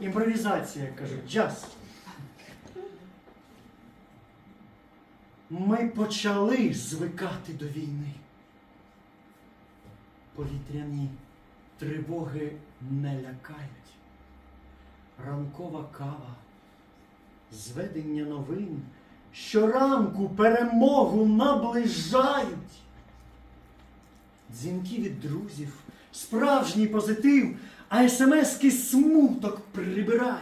Імпровізація, як кажуть, джаз. Ми почали звикати до війни. Повітряні тривоги не лякають. Ранкова кава, зведення новин щоранку перемогу наближають. Дзвінки від друзів, справжній позитив, а смски смуток прибирають.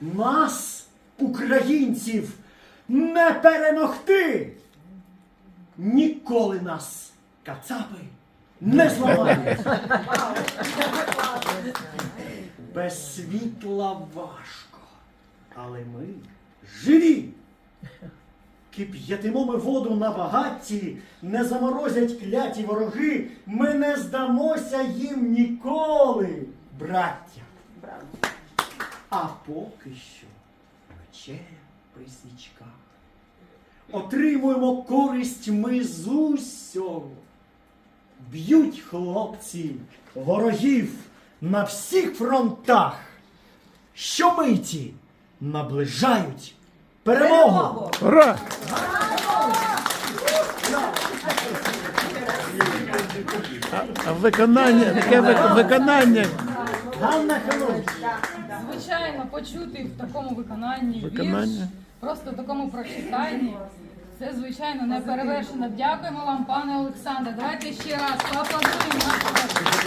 Нас, українців, не перемогти. Ніколи нас кацапи не зламають. Без світла важко, але ми живі. Кип'ятимо ми воду на багатті, не заморозять кляті вороги, ми не здамося їм ніколи, браття. А поки що вечеря при свічках. Отримуємо користь ми з усього. Б'ють хлопці ворогів на всіх фронтах. Щомиті наближають перемогу. Ура! А, виконання, таке вик- виконання. Ганна. Звичайно, почути в такому виконанні Виконання. вірш, просто в такому прочитанні. Це, звичайно, не перевершено. Дякуємо вам, пане Олександре. Давайте ще раз поаплодуємо нашому